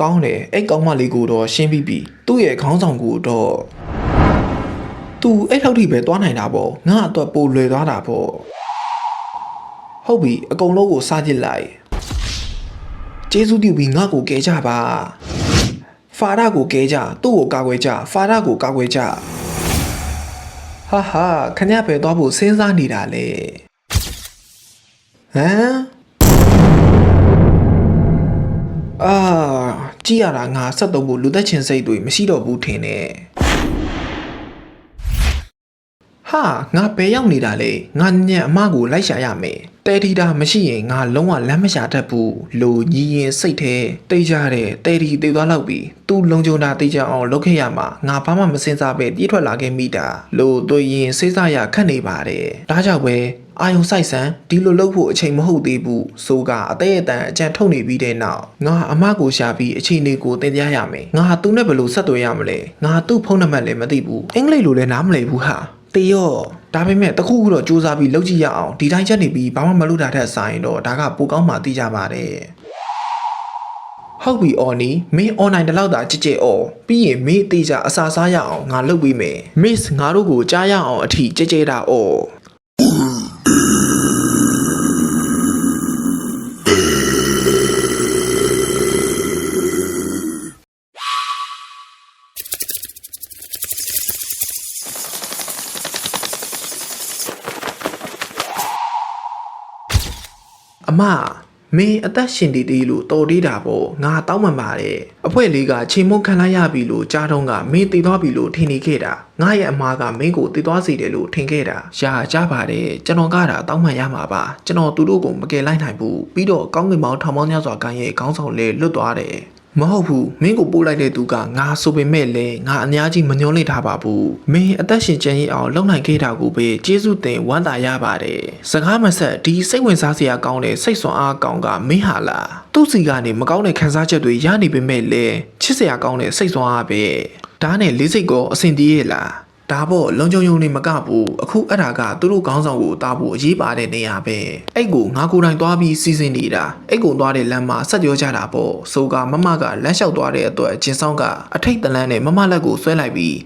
ကောင်းတယ်အဲ့ကောင်းမလေးကိုတော့ရှင်းပြီးပြီသူ့ရဲ့ခေါင်းဆောင်ကိုတော့သူအဲ့လောက်ထိပဲသွားနိုင်တာပေါ့ငါအတွက်ပိုလွယ်သွားတာပေါ့ဟုတ်ပြီအကုန်လုံးကိုစားကြည့်လိုက်ကျေးဇူးပြုပြီးငါ့ကိုကဲကြပါဖာရကိုကဲကြသူ့ကိုကာကွယ်ကြဖာရကိုကာကွယ်ကြဟာဟာခဏပဲသွားဖို့စဉ်းစားနေတာလေဟမ်အာ ကြည့်ရတာငါဆက်တော့ဖို့လူသက်ချင်းစိတ်တွေမရှိတော့ဘူးထင်တယ်ဟာငါဘယ်ရောက်နေတာလဲငါညံ့အမကိုလိုက်ရှာရမယ်တဲတီတာမရှိရင်ငါလုံးဝလမ်းမရှာတတ်ဘူးလို့ညီရင်စိတ်ထဲတိတ်ကြတဲ့တဲတီတေသွားလောက်ပြီးသူ့လုံကြုံတာတေးကြအောင်လုပ်ခဲ့ရမှာငါဘာမှမစင်စားပဲပြေးထွက်လာခဲ့မိတာလို့တွေ့ရင်စိတ်ဆရခတ်နေပါတယ်ဒါကြောင့်ပဲ အာယုံဆိုင်ဆန်ဒီလိုလုပ်ဖို့အချိန်မဟုတ်သေးဘူးဆိုကအသေးအတန်အကြံထုတ်နေပြီးတဲ့နောက်ငါအမကိုရှာပြီးအချိန်လေးကိုတင်ပြရမယ်ငါသူနဲ့ဘယ်လိုဆက်သွယ်ရမလဲငါသူ့ဖုန်းနံပါတ်လည်းမသိဘူးအင်္ဂလိပ်လိုလည်းနားမလည်ဘူးဟာတေရောဒါပေမဲ့တခုခုတော့စူးစမ်းပြီးလုပ်ကြည့်ရအောင်ဒီတိုင်းချက်နေပြီးဘာမှမလုပ်တာတဲ့ဆိုင်တော့ဒါကပိုကောင်းမှသိကြပါတယ်ဟုတ်ပြီအော်နီမင်း online တလောက်တာကြစ်ကြစ်အော်ပြီးရင်မင်းအသေးချာအစာစားရအောင်ငါလုပ်ပြီးမယ် miss ငါတို့ကိုကြားရအောင်အထီကြစ်ကြစ်တာအော် အမမင်းအသက်ရှင်တည်တည်လို့တော်သေးတာပေါ့ငါတောင်းပန်ပါတယ်အဖွဲလေးကချိန်မုန်းခံလိုက်ရပြီလို့ကြားတော့ကမင်းတည်သွားပြီလို့ထင်နေခဲ့တာငါရဲ့အမားကမင်းကိုတည်သွားစေတယ်လို့ထင်ခဲ့တာရှာကြပါတယ်ကျွန်တော်ကတာတောင်းပန်ရမှာပါကျွန်တော်သူတို့ကိုမကယ်လိုက်နိုင်ဘူးပြီးတော့ကောင်းကင်မောင်ထောင်ပေါင်းများစွာကန်ရဲ့ခေါင်းဆောင်လေးလွတ်သွားတယ် မဟုတ်ဘူးမင်းကိုပို့လိုက်တဲ့သူကငါဆိုပေမဲ့လည်းငါအများကြီးမညှောလိထားပါဘူးမင်းအသက်ရှင်ကျန်ရအောင်လုံနိုင်ခဲ့တာကိုပဲကျေးဇူးတင်ဝမ်းသာရပါတယ်စကားမဆက်ဒီစိတ်ဝင်စားစရာကောင်းတဲ့စိတ်ဆွမ်းအားကောင်းကမင်းဟာလားသူ့စီကနေမကောင်းတဲ့ခံစားချက်တွေရနေပေမဲ့လည်းချစ်စရာကောင်းတဲ့စိတ်ဆွမ်းအားပဲဒါနဲ့လေးစိတ်ကောအဆင်ပြေရဲ့လား ဒါပေါ့လုံချုံယုံနေမကဘူးအခုအဲ့ဒါကသူတို့ခေါင်းဆောင်ကိုတားဖို့အရေးပါတဲ့နေရာပဲအဲ့ကိုငါကိုယ်တိုင်သွားပြီးစီစဉ်နေတာအဲ့ကိုသွားတဲ့လမ်းမှာဆက်ပြောကြတာပေါ့ဆိုကမမကလမ်းလျှောက်သွားတဲ့အတွက်ကျင်ဆောင်ကအထိတ်တလန်းနဲ့မမလက်ကိုဆွဲလိုက်ပြီး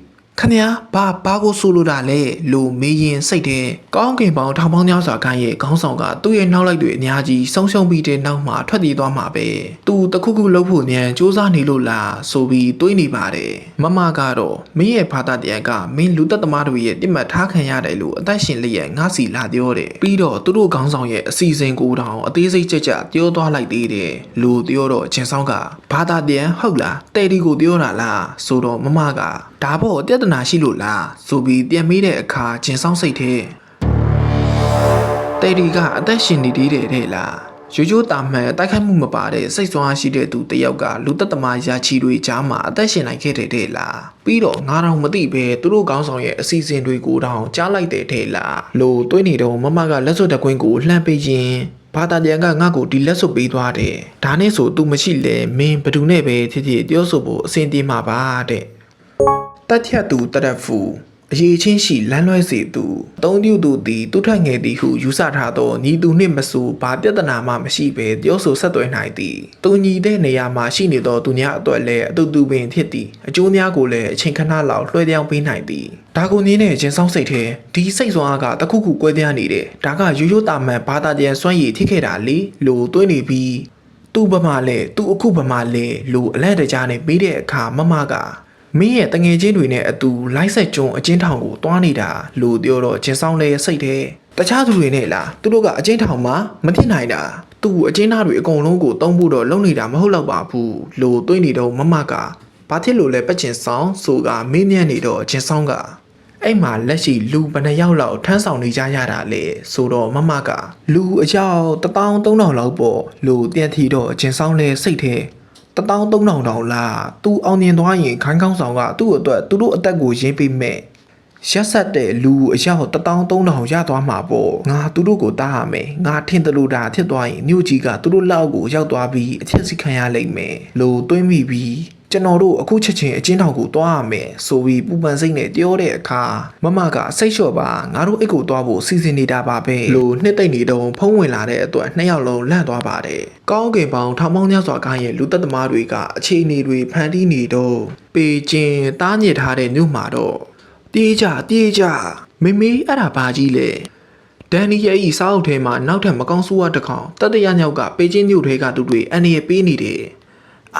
ခမညာဘာဘာကိုဆိုလိုတာလဲလို့မေးရင်စိတ်ထဲကောင်းကင်ပေါင်းထောင်ပေါင်းများစွာခိုင်းရဲ့ခေါင်းဆောင်ကသူ့ရဲ့နှောက်လိုက်တွေအများကြီးဆုံးရှုံးပြီးတဲ့နောက်မှာထွက်ပြေးသွားမှာပဲသူတခုခုလှုပ်ဖို့ညံစူးစမ်းနေလို့လားဆိုပြီးတွေးနေပါတယ်မမကတော့မင်းရဲ့ဘာသာတရားကမင်းလူသက်သမားတွေရဲ့တိမှတ်ထားခံရတယ်လို့အသက်ရှင်လျက်ငါစီလာပြောတယ်ပြီးတော့သူတို့ခေါင်းဆောင်ရဲ့အစီအစဉ်ကိုတောင်အသေးစိတ်ကြကြပြောသွားလိုက်သေးတယ်လို့ပြောတော့ချင်းဆောင်ကဘာသာတရားဟုတ်လားတဲ့ဒီကိုပြောတာလားဆိုတော့မမကဒါပေါ့ပြဿနာရှိလို့လားဆိုပြီးပြန်မေးတဲ့အခါချင်းဆောင်စိတ်ထဲတဲ့ဒီကအသက်ရှင်နေသေးတယ်တဲ့လားရိုးရိုးတာမှန်တိုက်ခိုက်မှုမပါတဲ့စိတ်ဆွမ်းအားရှိတဲ့သူတစ်ယောက်ကလူသက်သမားရာချီတွေကြားမှာအသက်ရှင်နိုင်ခဲ့တဲ့တဲ့လားပြီးတော့ငါတော့မသိပဲသူတို့ကောင်းဆောင်ရဲ့အစီအစဉ်တွေကိုတောင်ကြားလိုက်တဲ့တဲ့လားလို့တွေးနေတော့မမကလက်စွပ်တကွင်းကိုလှမ်းပေးခြင်းဘာသာပြန်ကငါ့ကိုဒီလက်စွပ်ပေးသွားတယ်ဒါနဲ့ဆို तू မရှိလဲမင်းဘယ်သူနဲ့ပဲဖြစ်ဖြစ်ပြောဆိုဖို့အဆင်ပြေမှာပါတဲ့ တတ်ဖြတ်သူတရက်ဖူအရေးချင်းရှိလမ်းလွဲစေသူအသုံးပြုသူသည်သူထက်ငယ်သည်ဟုယူဆထားသောညီသူနှင့်မဆိုဘာပြဿနာမှမရှိဘဲပြောဆိုဆက်သွယ်နိုင်သည်သူညီတဲ့နေရာမှာရှိနေသောသူများအတွက်လည်းအတူတူပင်ဖြစ်သည်အကျိုးများကိုလည်းအချိန်ခဏလောက်လွှဲပြောင်းပေးနိုင်သည်ဒါကိုနင်းနဲ့ဂျင်းဆောင်စိတ်ထဲဒီစိတ်ဆွမ်းအားကတခုခုကွဲပြားနေတယ်ဒါကရိုးရိုးတာမှန်ဘာသာပြန်စွမ်းရည်ဖြစ်ခဲ့တာလေလို့တွေးနေပြီးသူ့ဘမလဲသူ့အခုဘမလဲလို့အလဲတကြားနဲ့ပြီးတဲ့အခါမမက မင်းရဲ့တငယ်ချင်းတွေနဲ့အတူလိုက်ဆက်ကျုံအချင်းထောင်ကိုတွားနေတာလို့ပြောတော့ကျင်းဆောင်လေစိတ်ထဲတခြားသူတွေနဲ့လားသူတို့ကအချင်းထောင်မှာမဖြစ်နိုင်တာသူ့အချင်းသားတွေအကုန်လုံးကိုတုံးဖို့တော့လုံနေတာမဟုတ်တော့ပါဘူးလို့တွေးနေတော့မမကဘာဖြစ်လို့လဲပတ်ချင်ဆောင်ဆိုကမင်းမြတ်နေတော့အချင်းဆောင်ကအဲ့မှာလက်ရှိလူဘယ်နှယောက်လောက်ထမ်းဆောင်နေကြရတာလဲဆိုတော့မမကလူအယောက်13000လောက်ပေါ့လို့တန်ထီတော့အကျင်ဆောင်လဲစိတ်ထဲ 13000တောင်လားသူအောင်မြင်သွားရင်ခိုင်းကောင်းဆောင်ကသူ့အတွက်သူတို့အသက်ကိုရင်းပေးမဲ့ရက်ဆက်တဲ့လူအယောက်13000ရသွားမှာပေါ့ငါသူတို့ကိုတားရမယ်ငါထင်တယ်လို့ဒါဖြစ်သွားရင်မြို့ကြီးကသူတို့လောက်ကိုရောက်သွားပြီးအချက်စီခံရလိမ့်မယ်လို့တွေးမိပြီး ကျွန်တော်တို့အခုချက်ချင်းအချင်းထောင်ကိုတွားရမယ်ဆိုပြီးပူပန်စိတ်နဲ့ပြောတဲ့အခါမမကစိတ်လျှော့ပါငါတို့အိတ်ကိုတွားဖို့စီစဉ်နေတာပါပဲလို့နှစ်သိမ့်နေတုံးဖုံးဝင်လာတဲ့အတွက်နှစ်ယောက်လုံးလန့်သွားပါတယ်ကောင်းကင်ပေါင်ထောင်ပေါင်းများစွာကားရဲ့လူသက်သမားတွေကအခြေအနေတွေဖန်တီးနေတော့ပေကျင်တားညစ်ထားတဲ့မြို့မှာတော့တေးကြတေးကြမေမေအဲ့ဒါဘာကြီးလဲဒန်နီရဲ့ဤစားအုပ်ထဲမှာနောက်ထပ်မကောင်းဆိုးဝါးတစ်ကောင်တတရညောက်ကပေကျင်းမြို့ထဲကသူတွေအန်ရပေးနေတယ်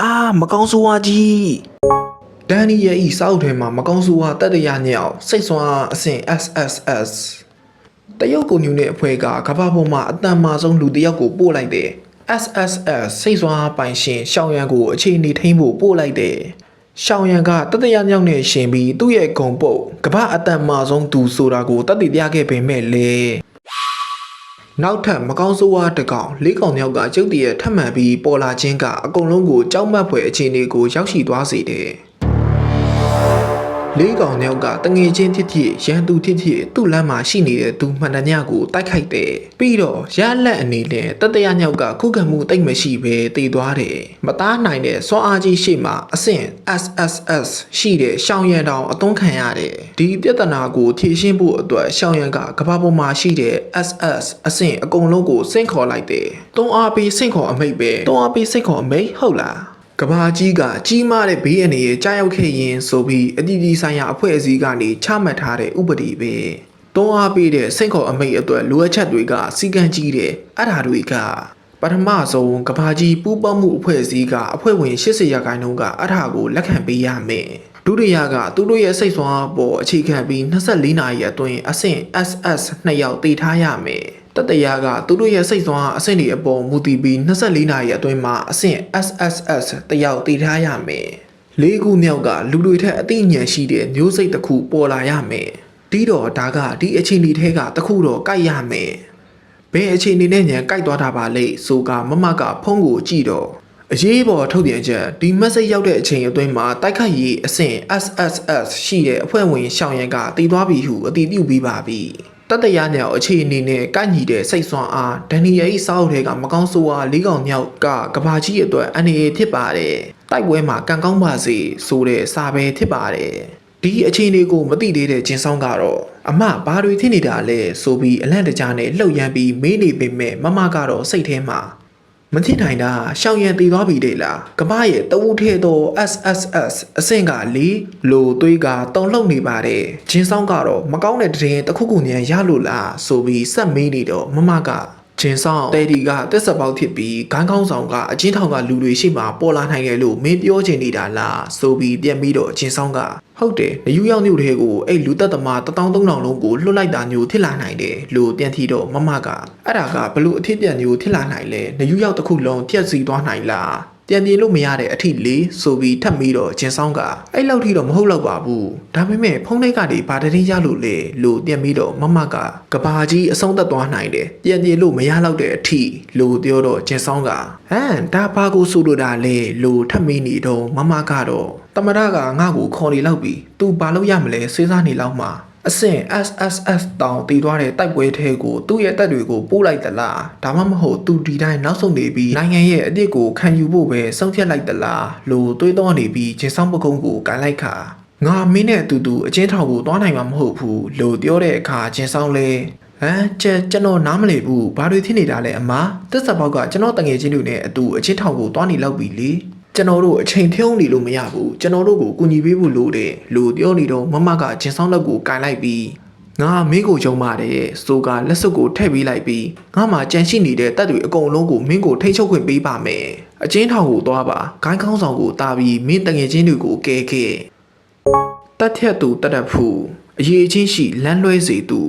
အာမကောင်းဆိုးဝါးကြီးဒန်နီရဲ့ဤစားအုပ်ထဲမှာမကောင်းဆိုးဝါးတတရညောက်စိတ်ဆွမ်းအဆင့် SSS တရုတ်ကွန်မြူနစ်အဖွဲ့ကကမ္ဘာပေါ်မှာအတန်မာဆုံးလူတစ်ယောက်ကိုပို့လိုက်တယ် SSS စိတ်ဆွမ်းပိုင်ရှင်ရှောင်းရန်ကိုအခြေအနေထိန်းဖို့ပို့လိုက်တယ်ရှောင်းရန်ကတတရညောက်နဲ့ရှင်ပြီးသူ့ရဲ့ဂုံပုတ်ကမ္ဘာအတန်မာဆုံးသူဆိုတာကိုတတ်သိပြခဲ့ပေမဲ့လေ နောက်ထပ်မကောင်းဆိုးဝါးတစ်ကောင်လေးကောင်ယောက်ကကျုပ်တည်းရထပ်မံပြီးပေါ်လာခြင်းကအကုန်လုံးကိုကြောက်မက်ဖွယ်အခြေအနေကိုရောက်ရှိသွားစေတယ် လေးကောင်ယောက်ကတငယ်ချင်းဖြစ်ဖြစ်ရန်သူဖြစ်ဖြစ်သူ့လမ်းမှာရှိနေတဲ့သူမှန်တမျှကိုတိုက်ခိုက်တယ်ပြီးတော့ရလက်အနေနဲ့တတရညောက်ကခုခံမှုတိတ်မရှိပဲတည်သွားတယ်မသားနိုင်တဲ့စွမ်းအားကြီးရှိမှအဆင့် SSS ရှိတဲ့ရှောင်းရံတောင်အသွန်းခံရတယ်ဒီပြဿနာကိုဖြေရှင်းဖို့အတွက်ရှောင်းရံကကမ္ဘာပေါ်မှာရှိတဲ့ SS အဆင့်အကုန်လုံးကိုစင့်ခေါ်လိုက်တယ်တွန်းအားပေးစင့်ခေါ်အမိတ်ပဲတွန်းအားပေးစင့်ခေါ်အမိတ်ဟုတ်လား ကဘာကြီးကကြီးမားတဲ့ဘေးအနေနဲ့ကြားရောက်ခဲ့ရင်ဆိုပြီးအတီးတီးဆိုင်ရာအဖွဲ့အစည်းကနေချမှတ်ထားတဲ့ဥပဒေပဲတွန်းအားပေးတဲ့စိတ်ခေါ်အမိတ်အတွက်လိုအပ်ချက်တွေကစီကံကြီးတယ်အဲ့ဒါတွေကပထမဆုံးကဘာကြီးပူးပေါင်းမှုအဖွဲ့အစည်းကအဖွဲ့ဝင်80ရာခိုင်နှုန်းကအထာကိုလက်ခံပေးရမယ်ဒုတိယကသူတို့ရဲ့စိတ်ဆွမ်းပေါ်အခြေခံပြီး24နာရီအတွင်းအဆင့် SS 2ယောက်တည်ထားရမယ် တတရာကသူတို့ရဲ့စိတ်ဆွမ်းအဆင့်တွေအပေါ်မူတည်ပြီး24နာရီအတွင်းမှာအဆင့် SSS တယောက်တည်ထားရမယ်လေးခုမြောက်ကလူတွေထက်အသိဉာဏ်ရှိတဲ့မျိုးစိတ်တစ်ခုပေါ်လာရမယ်တီးတော့ဒါကဒီအချိန်ဒီထဲကတစ်ခုတော့ကြိုက်ရမယ်ဘယ်အချိန်ဒီနဲ့ညံကြိုက်သွားတာပါလေဆိုကမမကဖုံးကိုကြည့်တော့အရေးပေါ်ထုတ်ပြန်ချက်ဒီ message ရောက်တဲ့အချိန်အတွင်းမှာတိုက်ခိုက်ရေးအဆင့် SSS ရှိတဲ့အဖွဲ့ဝင်ရှောင်းရန်ကတည်သွားပြီဟုအတည်ပြုပြီးပါပြီ တတရညောင်အခြေအနေနဲ့ကန့်ညီတဲ့စိတ်ဆွမ်းအားဒန်နီယယ်၏စာအုပ်ထဲကမကောင်းဆိုးအားလေးကောင်မြောက်ကကဘာကြီးအတွက်အနေအဖြစ်ပါတယ်တိုက်ပွဲမှာကံကောင်းပါစေဆိုတဲ့စာပဲဖြစ်ပါတယ်ဒီအခြေအနေကိုမသိသေးတဲ့ဂျင်းဆောင်ကတော့အမဘာတွေဖြစ်နေတာလဲဆိုပြီးအလန့်တကြားနဲ့လှုပ်ရမ်းပြီးမေးနေပေမဲ့မမကတော့စိတ်ထဲမှာ မဖြစ်နိုင်တာရှောင်ရံတည်သွားပြီလေလားကမ္ဘာရဲ့တဝူထဲသော SSS အဆင့်က၄လိုသွေးကတုံလှုပ်နေပါတယ်ဂျင်းဆောင်ကတော့မကောင်းတဲ့တရင်တစ်ခုခုညံရလို့လားဆိုပြီးစက်မေးနေတော့မမက ဂျင်းဆောင်တဲဒီကတက်ဆက်ပေါက်ဖြစ်ပြီးဂန်းကောင်းဆောင်ကအချင်းထောင်ကလူတွေရှိမှပေါ်လာနိုင်တယ်လို့မင်းပြောချင်နေတာလားဆိုပြီးပြန်ပြီးတော့ဂျင်းဆောင်ကဟုတ်တယ်နယူးယောက်မြို့ထဲကိုအဲ့လူသက်သမား13000လုံးကိုလွှတ်လိုက်တာမျိုးဖြစ်လာနိုင်တယ်လို့ပြန်ထီတော့မမကအဲ့ဒါကဘလို့အဖြစ်ပြန်မျိုးဖြစ်လာနိုင်လဲနယူးယောက်တစ်ခုလုံးပြက်စီသွားနိုင်လား ပြန်ပြေလို့မရတဲ့အထိလေဆိုပြီးထပ်ပြီးတော့ဂျင်ဆောင်ကအဲ့လောက်ထိတော့မဟုတ်တော့ပါဘူးဒါပေမဲ့ဖုန်းလိုက်ကနေဘာတရင်ရလို့လေလို့ပြန်ပြီးတော့မမကကဘာကြီးအဆုံးသက်သွားနိုင်တယ်ပြန်ပြေလို့မရတော့တဲ့အထိလို့ပြောတော့ဂျင်ဆောင်ကဟမ်ဒါဘာကိုဆိုလိုတာလဲလို့ထပ်မင်းနေတော့မမကတော့တမရကငါ့ကိုခေါ်နေလောက်ပြီ तू ဘာလို့ရမလဲစဉ်းစားနေလောက်မှာ အဆင့် SSS တောင်တည်သွားတဲ့တိုက်ပွဲထဲကိုသူ့ရဲ့တက်တွေကိုပို့လိုက်သလားဒါမှမဟုတ်သူဒီတိုင်းနောက်ဆုံးနေပြီးနိုင်ငံရဲ့အစ်စ်ကိုခံယူဖို့ပဲဆုံးဖြတ်လိုက်သလားလို့တွေးတော့နေပြီးဂျင်းဆောင်ပကုံးကိုကန်လိုက်ခါငါမင်းနဲ့အတူတူအချင်းထောင်ကိုသွားနိုင်မှာမဟုတ်ဘူးလို့ပြောတဲ့အခါဂျင်းဆောင်လဲဟမ်ကျကျွန်တော်နားမလည်ဘူးဘာတွေဖြစ်နေတာလဲအမတက်ဆက်ပေါက်ကကျွန်တော်တငယ်ချင်းတွေနဲ့အတူအချင်းထောင်ကိုသွားနေလောက်ပြီလေ ကျွန်တော်တို့အချိန်ထုံးနေလို့မရဘူးကျွန်တော်တို့ကိုကူညီပေးဖို့လိုတယ်လို့ပြောနေတော့မမကဂျင်းဆောင်လက်ကိုကန်လိုက်ပြီးငါမင်းကိုကြုံပါတယ်ဆိုကလက်စွပ်ကိုထည့်ပေးလိုက်ပြီးငါမှကြန့်ရှိနေတဲ့တပ်တွေအကုန်လုံးကိုမင်းကိုထိတ်ချုပ်ခွင့်ပေးပါမယ်အချင်းထောင်ကိုသွားပါဂိုင်းကောင်းဆောင်ကိုတာပြီးမင်းတငယ်ချင်းတွေကိုကဲခဲ့တက်ထက်သူတတ်တတ်ဖူအရေးချင်းရှိလမ်းလွှဲစေသူ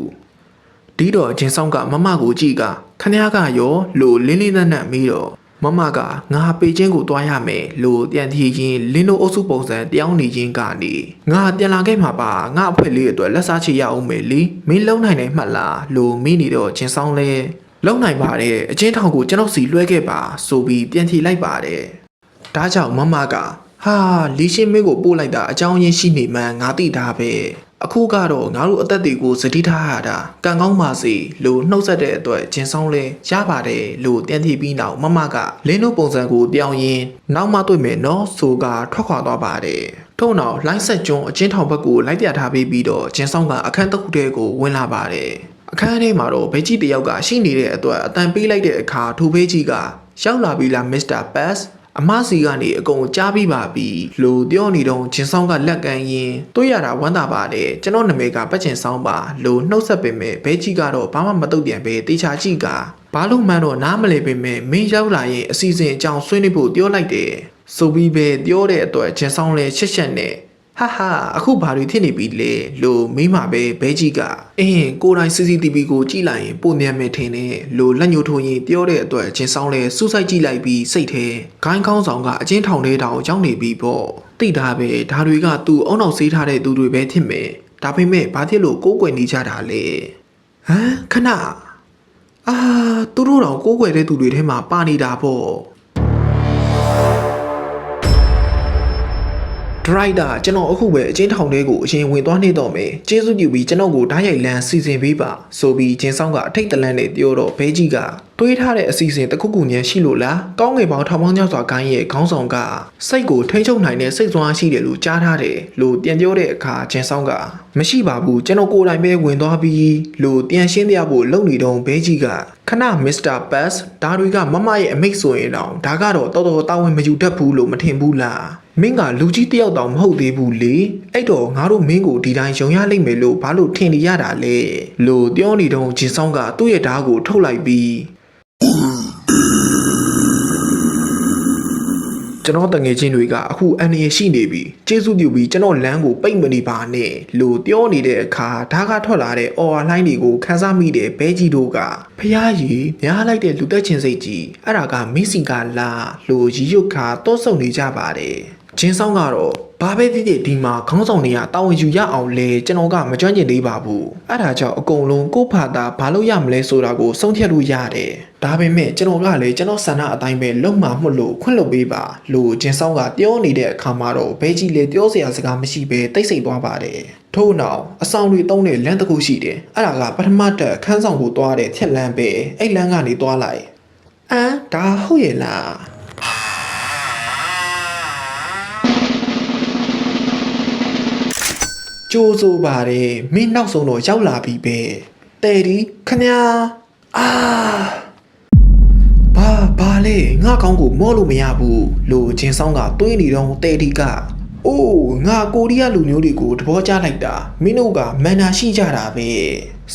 ဒီတော့ဂျင်းဆောင်ကမမကိုကြည့်ကခဏကရောလို့လင်းလင်းနက်နက်မီးတော့ မမကငါပေချင်းကိုတွားရမယ်လို့ပြန်ထီချင်းလင်းတို့အုပ်စုပုံစံတယောင်းနေချင်းကနေငါပြန်လာခဲ့မှာပါငါအဖွဲလေးအတွက်လက်စားချေရအောင်မယ်လीမင်းလုံနိုင်တယ်မှတ်လားလို့မင်းနေတော့ချင်းဆောင်လဲလုံနိုင်ပါတယ်အချင်းထောင်ကိုကျွန်တော်စီလွှဲခဲ့ပါဆိုပြီးပြန်ထီလိုက်ပါတယ်ဒါကြောင့်မမကဟာလီရှင်းမင်းကိုပို့လိုက်တာအကြောင်းရင်းရှိနေမှန်းငါသိတာပဲ အခုကတော့ငါတို့အသက်တွေကိုစတိထားရတာကံကောင်းပါစေလို့နှုတ်ဆက်တဲ့အတွက်ဂျင်းဆောင်လဲရပါတယ်လို့တန်တီပြီးနောက်မမကလင်းတို့ပုံစံကိုပြောင်းရင်နောက်မှတွေ့မယ်နော်ဆိုကထွက်ခွာသွားပါတယ်ထို့နောက်လိုင်းဆက်ကျွန်းအချင်းထောင်ဘက်ကိုလိုက်ပြထားပေးပြီးတော့ဂျင်းဆောင်ကအခန်းတစ်ခုတည်းကိုဝင်လာပါတယ်အခန်းထဲမှာတော့ဘေးကြီးတယောက်ကရှိနေတဲ့အတွက်အတန်ပေးလိုက်တဲ့အခါထိုဘေးကြီးကရောက်လာပြီလားမစ္စတာဘတ် အမစီကနေအကုန်ကြားပြီးပါပြီလို့ပြောနေတော့ဂျင်းဆောင်ကလက်ကန်ရင်တွေ့ရတာဝမ်းသာပါတယ်ကျွန်တော်နာမည်ကပတ်ချင်ဆောင်ပါလို့နှုတ်ဆက်ပေမဲ့ဘဲကြီးကတော့ဘာမှမတုတ်ပြန်ပဲတေချာကြည့်ကဘာလို့မှန်းတော့နားမလည်ပေမဲ့မင်းရောက်လာရင်အစီအစဉ်အကြောင်းဆွေးနွေးဖို့ပြောလိုက်တယ်ဆိုပြီးပဲပြောတဲ့အတွက်ဂျင်းဆောင်လည်းရှက်ရှက်နဲ့ ဟာဟာအခုဘာတွေဖြစ်နေပြီလဲလို့မိမပဲဘဲကြီးကအင်းကိုယ်တိုင် CCTV ကိုကြည့်လိုက်ရင်ပုံမြန်မယ်ထင်တယ်လို့လက်ညှိုးထိုးရင်ပြောတဲ့အတွက်ချင်းဆောင်လဲစူးစိုက်ကြည့်လိုက်ပြီးစိတ်ထဲဂိုင်းကောင်းဆောင်ကအချင်းထောင်ထဲတောင်ရောက်နေပြီပေါ့သိတာပဲဒါတွေကသူ့အုံနောက်ဆေးထားတဲ့သူတွေပဲဖြစ်မယ်ဒါပေမဲ့ဘာဖြစ်လို့ကိုးကွယ်နေကြတာလဲဟမ်ခဏအာသူတို့တော့ကိုးကွယ်တဲ့သူတွေထဲမှာပါနေတာပေါ့ ဒရိုက်တာကျွန်တော်အခုပဲအချင်းထောင်ထဲကိုအရင်ဝင်သွားနေတော့မယ်ကျေးဇူးပြုပြီးကျွန်တော်ကိုဓာတ်ရိုက်လန်းစီစဉ်ပေးပါဆိုပြီးဂျင်းဆောင်ကအထိတ်တလန့်နဲ့ပြောတော့ဘဲကြီးကတွေးထားတဲ့အစီအစဉ်တစ်ခုခုညံရှိလို့လားကောင်းငယ်ပေါင်းထောင်ပေါင်းကျော်စွာကိုင်းရဲ့ခေါင်းဆောင်ကစိတ်ကိုထိန်းချုပ်နိုင်တဲ့စိတ်စွမ်းရှိတယ်လို့ကြားထားတယ်လို့ပြန်ပြောတဲ့အခါဂျင်းဆောင်ကမရှိပါဘူးကျွန်တော်ကိုယ်တိုင်ပဲဝင်သွားပြီးလို့ပြန်ရှင်းပြဖို့လုပ်နေတော့ဘဲကြီးကခဏမစ္စတာဘတ်ဒါတွေကမမရဲ့အမိတ်ဆိုရင်တော့ဒါကတော့တော်တော်တာဝန်မယူတတ်ဘူးလို့မထင်ဘူးလား မင်းကလူကြီးတယောက်တောင်မဟုတ်သေးဘူးလေအဲ့တော့ငါတို့မင်းကိုဒီတိုင်းယုံရလိမ့်မယ်လို့ဘာလို့ထင်နေရတာလဲလို့ပြောနေတော့ဂျင်းဆောင်ကသူ့ရဲ့ဓာတ်ကိုထုတ်လိုက်ပြီးကျွန်တော်တငယ်ချင်းတွေကအခုအန်ရရှိနေပြီကျေးဇူးပြုပြီးကျွန်တော်လမ်းကိုပိတ်မနေပါနဲ့လို့ပြောနေတဲ့အခါဓာတ်ကထွက်လာတဲ့အော်လိုင်းတွေကိုခန်းစားမိတဲ့ဘဲကြီးတို့ကဖျားကြီးများလိုက်တဲ့လူသက်ချင်းစိတ်ကြီးအဲ့ဒါကမစ်စီကလာလို့ရီရွတ်ခါတောဆုံနေကြပါတယ် ဂျင်းဆောင်ကတော့ဘာပဲဖြစ်ဖြစ်ဒီမှာခေါင်းဆောင်တွေကတာဝန်ယူရအောင်လဲကျွန်တော်ကမကြွန့်ကျင်သေးပါဘူးအဲ့ဒါကြောင့်အကုန်လုံးကိုယ့်ဖာသာဘာလို့ရမလဲဆိုတာကိုဆုံးဖြတ်လို့ရတယ်ဒါပေမဲ့ကျွန်တော်ကလည်းကျွန်တော်ဆန္ဒအတိုင်းပဲလုံမှာမှုလို့ခွင့်လွှတ်ပေးပါလို့ဂျင်းဆောင်ကပြောနေတဲ့အခါမှာတော့ဘဲကြီးလေပြောစရာစကားမရှိပဲတိတ်ဆိတ်သွားပါတယ်ထို့နောက်အဆောင်တွေတုံးတဲ့လမ်းတစ်ခုရှိတယ်အဲ့ဒါကပထမတက်ခန်းဆောင်ကိုသွားတဲ့ထက်လမ်းပဲအဲ့လမ်းကနေသွားလိုက်အမ်ဒါဟုတ်ရဲ့လား ကြိုးစိုးပါတယ်မင်းနောက်ဆုံးတော့ရောက်လာပြီပဲတဲ့ဒီခမညာအာဘာဘာလဲငါကောင်းကိုမော့လို့မရဘူးလို့ဂျင်းဆောင်ကတွေးနေတော့တဲ့ဒီကအိုးငါကိုရီးယားလူမျိုးတွေကိုသဘောကျလိုက်တာမင်းတို့ကမန်နာရှိကြတာပဲ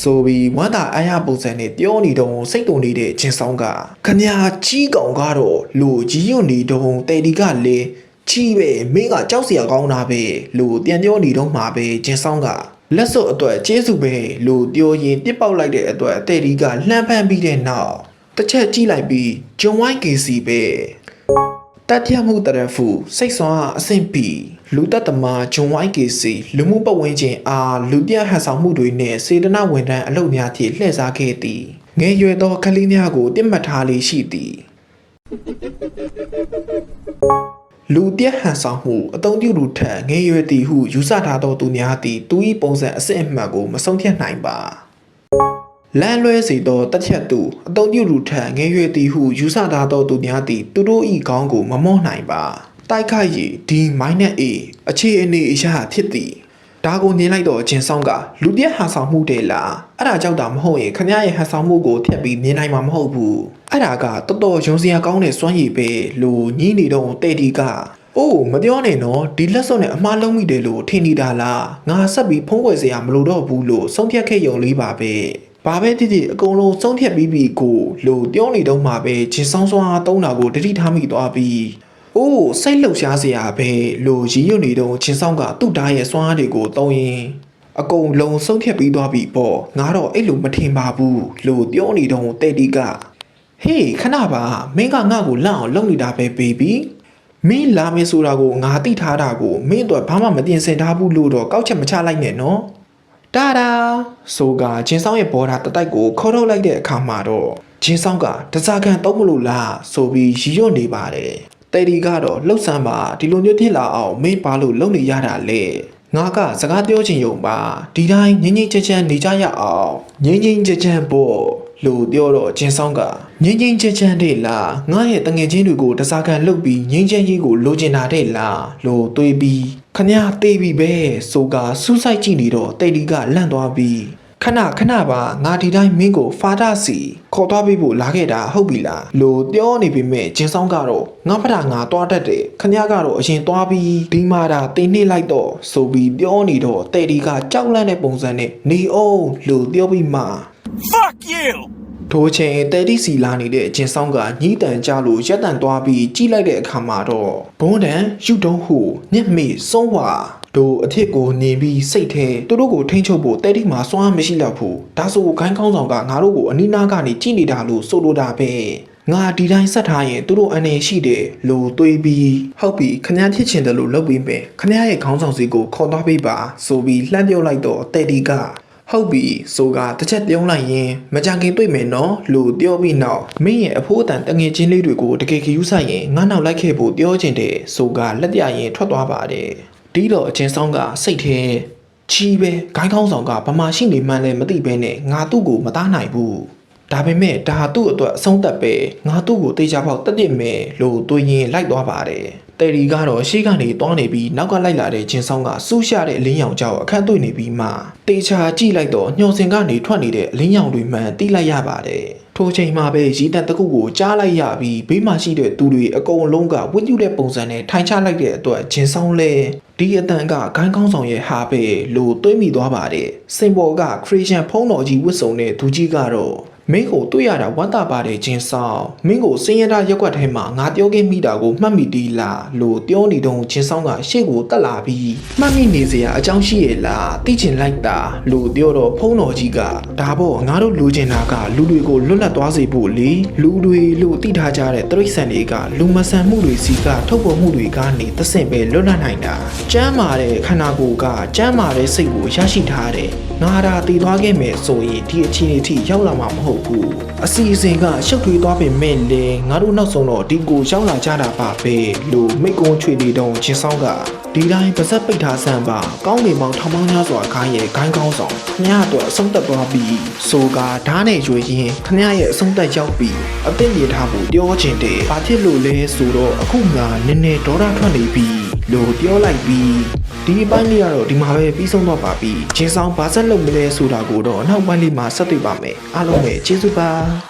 ဆိုပြီးဝမ်းသာအားရပုံစံနဲ့ပြောနေတော့စိတ်တုန်နေတဲ့ဂျင်းဆောင်ကခမညာကြီးကောင်ကတော့လူကြီးရွံ့နေတော့တဲ့ဒီကလည်း ချီပဲမင်းကကြောက်စရာကောင်းတာပဲလို့ပြန်ပြောနေတော့မှာပဲဂျင်းဆောင်ကလက်စွပ်အတွက်ကျေးဇူးပဲလို့ပြောရင်ပြစ်ပေါက်လိုက်တဲ့အတွက်အတဲ့ဒီကလှမ်းဖမ်းပြီးတဲ့နောက်တစ်ချက်ကြည့်လိုက်ပြီးဂျွန်ဝိုင်းကေစီပဲတတ်ရမှုတရဖူစိတ်ဆွမ်းအားအဆင့်ပီလူတတ်သမားဂျွန်ဝိုင်းကေစီလူမှုပတ်ဝန်းကျင်အားလူပြဟန်ဆောင်မှုတွေနဲ့စေတနာဝန်ထမ်းအလုပ်များဖြင့်လှည့်စားခဲ့သည်ငယ်ရွယ်သောကလေးများကိုတင့်မှတ်ထားလေးရှိသည် လူပြက်ဟန်ဆောင်မှုအတုံးပြုလူထက်ငယ်ရွယ်သည်ဟုယူဆထားသောသူများသည်သူ၏ပုံစံအစစ်အမှန်ကိုမဆုံးဖြတ်နိုင်ပါလမ်းလွဲစေသောတက်ချက်သူအတုံးပြုလူထက်ငယ်ရွယ်သည်ဟုယူဆထားသောသူများသည်သူတို့၏ခေါင်းကိုမမော့နိုင်ပါတိုက်ခိုက်၍ဒီ -a အခြေအနေအရာဖြစ်သည် ဒါကိုမြင်လိုက်တော့ဂျင်ဆောင်ကလူပြက်ဟန်ဆောင်မှုတဲ့လားအဲ့ဒါကြောင့်တာမဟုတ်ရင်ခမရရဲ့ဟန်ဆောင်မှုကိုဖြတ်ပြီးမြင်နိုင်မှာမဟုတ်ဘူးအဲ့ဒါကတော်တော်ယုံစရာကောင်းတဲ့စွမ်းရည်ပဲလို့ညီးနေတော့တဲ့ဒီကအိုးမပြောနဲ့နော်ဒီလက်စွပ်နဲ့အမားလုံးမိတယ်လို့ထင်နေတာလားငါဆက်ပြီးဖုံးကွယ်စရာမလိုတော့ဘူးလို့ဆုံးဖြတ်ခဲ့ရုံလေးပါပဲဘာပဲတည်တည်အကုန်လုံးဆုံးဖြတ်ပြီးပြီကိုလို့ပြောနေတော့မှပဲဂျင်ဆောင်စွာတုံးတာကိုတတိထားမိသွားပြီး။ အိုးစိတ်လှုပ်ရှားစရာပဲလို့ရည်ရွတ်နေတော့ချင်းဆောင်ကသူ့ဓာတ်ရဲ့စွမ်းအားတွေကိုသုံးရင်အကုန်လုံးဆုံးဖြတ်ပြီးသွားပြီပေါ့ငါတော့အဲ့လိုမထင်ပါဘူးလို့ပြောနေတော့တဲ့ဒီကဟေးခဏပါမင်းကငါ့ကိုလန့်အောင်လုပ်နေတာပဲဘေဘီမင်းလာမယ်ဆိုတာကိုငါသိထားတာကိုမင်းတို့ဘာမှမတင်စင်ထားဘူးလို့တော့ကောက်ချက်မချလိုက်နဲ့နော်တာဒါဆိုကဂျင်းဆောင်ရဲ့ဘောဓာတတိုက်ကိုခေါ်ထုတ်လိုက်တဲ့အခါမှာတော့ဂျင်းဆောင်ကတစားကန်တော့မလို့လားဆိုပြီးရီရွတ်နေပါတယ် တယ်ဒီကတော့လှုပ်ဆန်းပါဒီလိုမျိုးဖြစ်လာအောင်မင်းပါလို့လုပ်နေရတာလေငါကစကားပြောချင်ရုံပါဒီတိုင်းငင်းငင်းချမ်းချမ်းနေကြရအောင်ငင်းငင်းချမ်းချမ်းပေါ့လို့ပြောတော့ကျင်းဆောင်ကငင်းငင်းချမ်းချမ်းတဲ့လားငါရဲ့တငယ်ချင်းတွေကိုတစားကန်လုတ်ပြီးငင်းချမ်းကြီးကိုလိုချင်တာတဲ့လားလို့တွေးပြီးခမရတေးပြီပဲဆိုကစူးစိုက်ကြည့်နေတော့တိတ်ဒီကလန့်သွားပြီး ခဏခဏပါငါဒီတိုင်းမင်းကိုဖာဒစီခေါ်သွားပေးဖို့လာခဲ့တာဟုတ်ပြီလားလို့ပြောနေပေမဲ့ကျင်းဆောင်ကတော့ငါဖတာငါသွားတတ်တယ်ခမရကတော့အရင်သွားပြီးဒီမာတာတင်းနှိလိုက်တော့ဆိုပြီးပြောနေတော့တိတ်ဒီကကြောက်လန့်တဲ့ပုံစံနဲ့နေအောင်လို့ပြောပြီးမှ Fuck you! ထိုးချိန်တဲတီစီလာနေတဲ့အကျင်ဆောင်ကညှိတန်ကြလို့ရက်တန်သွားပြီးကြီးလိုက်တဲ့အခါမှာတော့ဘုံတန်ယူတုံးဟုညက်မေဆုံးဝါ တို့အထစ်ကိုနေပြီးစိတ်ထဲသူတို့ကိုထိန်းချုပ်ဖို့တဲတီမှာစွမ်းအားမရှိတော့ဘူးဒါဆိုခိုင်းကောင်းဆောင်ကငါတို့ကိုအနီးနားကနေကြည့်နေတာလို့ဆိုလိုတာပဲငါဒီတိုင်းဆက်ထားရင်သူတို့အနေရှိတယ်လို့တွေးပြီးဟုတ်ပြီခဏဖြစ်ချင်တယ်လို့လုပ်ပြီးမယ်ခဏရဲ့ခေါင်းဆောင်စီကိုခေါ်သွားပေးပါဆိုပြီးလှမ်းပြောလိုက်တော့တဲတီကဟုတ်ပြီဆိုကတစ်ချက်ပြုံးလိုက်ရင်မကြခင်တွေ့မယ်နော်လို့ပြောပြီးနောက်မင်းရဲ့အဖိုးအတန်တငယ်ချင်းလေးတွေကိုတကယ်ခယူးဆိုင်ရင်ငါနောက်လိုက်ခဲ့ဖို့ပြောချင်တယ်ဆိုကလက်ပြရင်ထွက်သွားပါတယ် ဒီတော့အချင်းဆောင်ကစိတ်ထဲချီးပဲဂိုင်းကောင်းဆောင်ကဗမာရှိနေမှန်းလည်းမသိဘဲနဲ့ငါသူ့ကိုမသားနိုင်ဘူးဒါပေမဲ့ဒါဟာသူ့အတွက်အဆုံးသက်ပဲငါသူ့ကိုတေချာပေါက်တက်တက်မယ်လို့တွေးရင်လိုက်သွားပါတယ်တယ်ရီကတော့ရှေ့ကနေတွားနေပြီးနောက်ကလိုက်လာတဲ့ဂျင်းဆောင်ကစူးရှတဲ့အလင်းရောင်ကြောက်အခန့်တွေ့နေပြီးမှတေချာကြည့်လိုက်တော့ညှော်စင်ကနေထွက်နေတဲ့အလင်းရောင်တွေမှန်တိလိုက်ရပါတယ် ထိုချိန်မှာပဲရီတက်တစ်ခုကိုကြားလိုက်ရပြီးဘေးမှာရှိတဲ့သူတွေအကုန်လုံးကဝတ်ပြုတဲ့ပုံစံနဲ့ထိုင်ချလိုက်တဲ့အတွက်ဂျင်းဆောင်လဲဒီအတန်ကဂိုင်းကောင်းဆောင်ရဲ့ဟာပဲလို့တွေးမိသွားပါတယ်စင်ပေါ်ကခရစ်ယာန်ဖုံးတော်ကြီးဝတ်စုံတဲ့သူကြီးကတော့ မင်းကိုတွေ့ရတာဝမ်းသာပါတယ်ချင်းဆောင်မင်းကိုစင်ရတာရက်ွက်ထဲမှာငါပြောခဲ့မိတာကိုမှတ်မိသေးလားလို့ပြောနေတော့ချင်းဆောင်ကရှေ့ကိုတက်လာပြီးမှတ်မိနေစရာအကြောင်းရှိရဲ့လားသိချင်လိုက်တာလို့ပြောတော့ဖုံးတော်ကြီးကဒါပေါ့ငါတို့လူချင်တာကလူတွေကိုလွတ်လပ်သွားစေဖို့လေလူတွေလို့သိထားကြတဲ့တရိษံတွေကလူမဆန်မှုတွေစီကထုတ်ပေါ်မှုတွေကနေသဆင့်ပဲလွတ်လပ်နိုင်တာကျမ်းမာတဲ့ခန္ဓာကိုယ်ကကျမ်းမာတဲ့စိတ်ကိုရရှိထားတယ်ငါဒါတည်သွားခဲ့မယ်ဆိုရင်ဒီအခြေအနေထိရောက်လာမှာမဟုတ်ဘူးအစီအစဉ်ကရှုပ်ထွေးသွားပေမဲ့လေငါတို့နောက်ဆုံးတော့ဒီကိုရောက်လာကြတာပါပဲလို့မိတ်ကုန်းချွေတီတုံချင်းဆောင်ကဒီတိုင်းပါဇက်ပိတ်ထားဆန်းပါကောင်းနေမောင်ထောင်ပေါင်းများစွာခိုင်းရဲ့ဂိုင်းကောင်းဆောင်ခမရအတွက်အဆုံးသက်သွားပြီးဆိုကဓားနဲ့ရွေရင်ခမရရဲ့အဆုံးသက်ရောက်ပြီးအသိဉာဏ်ထားဖို့ပြောချင်တယ်ဘာဖြစ်လို့လဲဆိုတော့အခုငါနည်းနည်းဒေါသထွက်နေပြီ လို့ပြောလိုက်ပြီးဒီအပိုင်းလေးကတော့ဒီမှာပဲပြီးဆုံးတော့ပါပြီ။ချင်းဆောင်ဘာဆက်လုပ်မလဲဆိုတာကိုတော့နောက်ပိုင်းလေးမှာဆက်တွေ့ပါမယ်။အားလုံးပဲကျေးဇူးပါ။